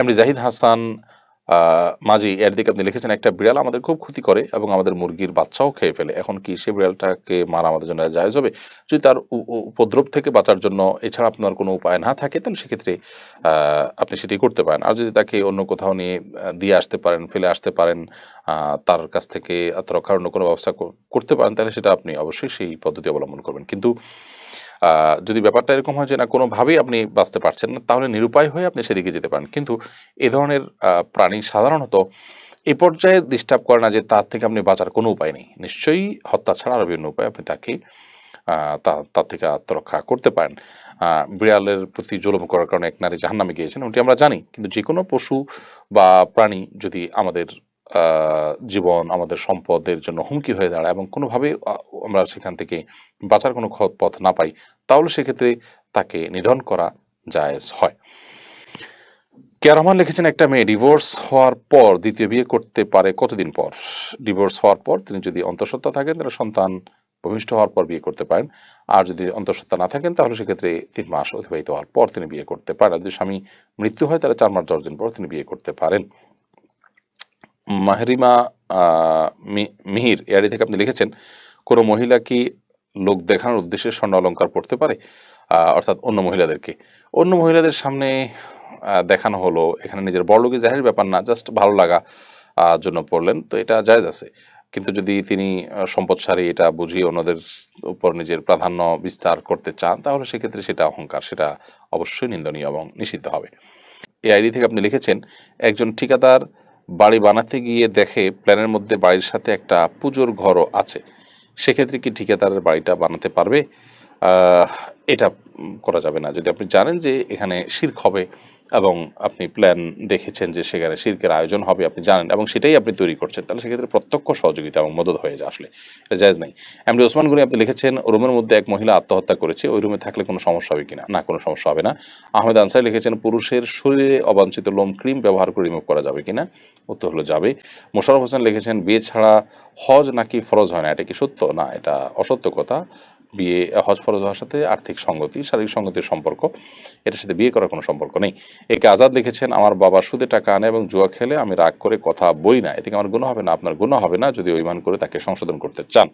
এমনি জাহিদ হাসান মাঝি, এর দিকে আপনি লিখেছেন, একটা বিড়াল আমাদের খুব ক্ষতি করে এবং আমাদের মুরগির বাচ্চাও খেয়ে ফেলে। এখন কি সে বিড়ালটাকে মারা আমাদের জন্য জায়জ হবে? যদি তার উপদ্রব থেকে বাঁচার জন্য এছাড়া আপনার কোনো উপায় না থাকে, তাহলে সেক্ষেত্রে আপনি সেটি করতে পারেন। আর যদি তাকে অন্য কোথাও নিয়ে দিয়ে আসতে পারেন, ফেলে আসতে পারেন তার কাছ থেকে আত্মরক্ষার অন্য কোনো ব্যবস্থা করতে পারেন, তাহলে সেটা আপনি অবশ্যই সেই পদ্ধতি অবলম্বন করবেন। কিন্তু যদি ব্যাপারটা এরকম হয় যে না, কোনোভাবেই আপনি বাঁচতে পারছেন না, তাহলে নিরুপায় হয়ে আপনি সেদিকে যেতে পারেন। কিন্তু এ ধরনের প্রাণী সাধারণত এ পর্যায়ে ডিস্টার্ব করে না যে তার থেকে আপনি বাঁচার কোনো উপায় নেই। নিশ্চয়ই হত্যা ছাড়া আরও বিভিন্ন উপায় আপনি তাকে তার থেকে আত্মরক্ষা করতে পারেন। বিড়ালের প্রতি জুলুম করার কারণে এক নারী জাহান্নামে গিয়েছেন ওটি আমরা জানি। কিন্তু যে কোনো পশু বা প্রাণী যদি আমাদের জীবন, আমাদের সম্পদের জন্য হুমকি হয়ে দাঁড়ায় এবং কোনোভাবে আমরা সেখান থেকে বাঁচার কোনো পথ না পাই, তাহলে সেক্ষেত্রে তাকে নিধন করা জায়েজ হয়। কে রহমান লিখেছেন, একটা মেয়ে ডিভোর্স হওয়ার পর দ্বিতীয় বিয়ে করতে পারে কতদিন পর? ডিভোর্স হওয়ার পর তিনি যদি অন্তঃসত্ত্বা থাকেন, তাহলে সন্তান ভূমিষ্ঠ হওয়ার পর বিয়ে করতে পারেন। আর যদি অন্তঃসত্ত্বা না থাকেন, তাহলে সেক্ষেত্রে তিন মাস অতিবাহিত হওয়ার পর তিনি বিয়ে করতে পারেন। যদি স্বামী মৃত্যু হয়, তাহলে চার মাস দশ দিন পর তিনি বিয়ে করতে পারেন। মাহরিমা মিহির এআরি থেকে আপনি লিখেছেন কোনো মহিলা কি লোক দেখানোর উদ্দেশ্যে স্বর্ণ অলঙ্কার পড়তে পারে? অর্থাৎ অন্য মহিলাদেরকে। অন্য মহিলাদের সামনে দেখানো হলো, এখানে নিজের বড়লোকে জাহির ব্যাপার না জাস্ট ভালো লাগা জন্য পড়লেন তো এটা জায়জ আছে। কিন্তু যদি তিনি সম্পদশালী, এটা বুঝিয়ে অন্যদের উপর নিজের প্রাধান্য বিস্তার করতে চান, তাহলে সেক্ষেত্রে সেটা অহংকার, সেটা অবশ্যই নিন্দনীয় এবং নিষিদ্ধ হবে। এই আইডি থেকে আপনি লিখেছেন, একজন ঠিকাদার বাড়ি বানাতে গিয়ে দেখে, প্ল্যানের মধ্যে বাড়ির সাথে একটা পুজোর ঘরও আছে। সেক্ষেত্রে কি ঠিকাদারের বাড়িটা বানাতে পারবে? এটা করা যাবে না। যদি আপনি জানেন যে এখানে শির্ক হবে এবং আপনি প্ল্যান দেখেছেন যে সেখানে শির্কের আয়োজন হবে, আপনি জানেন এবং সেটাই আপনি তৈরি করছেন, তাহলে সেক্ষেত্রে প্রত্যক্ষ সহযোগিতা এবং মদত হয়ে যায় আসলে, এটা জায়জ নাই। এমনি ওসমান গনি আপনি লিখেছেন, রুমের মধ্যে এক মহিলা আত্মহত্যা করেছে, ওই রুমে থাকলে কোনো সমস্যা হবে কিনা? না, কোনো সমস্যা হবে না। আহমেদ আনসারি লিখেছেন, পুরুষের শরীরে অবাঞ্ছিত লোম ক্রিম ব্যবহার করে রিমুভ করা যাবে কিনা? উত্তর হলো, যাবে। মোশারফ হোসেন লিখেছেন, বিয়ে ছাড়া হজ নাকি ফরজ হয় না? এটা কি সত্য? না, এটা অসত্য কথা। বিয়ে হজ ফরজ হওয়ার সাথে আর্থিক সঙ্গতি, শারীরিক সঙ্গতির সম্পর্ক, এটার সাথে বিয়ে করার কোনো সম্পর্ক নেই। একে আজাদ লিখেছেন, আমার বাবা সুদে টাকা আনে এবং জুয়া খেলে, আমি রাগ করে কথা বই না। এদিকে আমার গুণ হবে? না, আপনার গুণ হবে না যদি অভিমান করে তাকে সংশোধন করতে চান।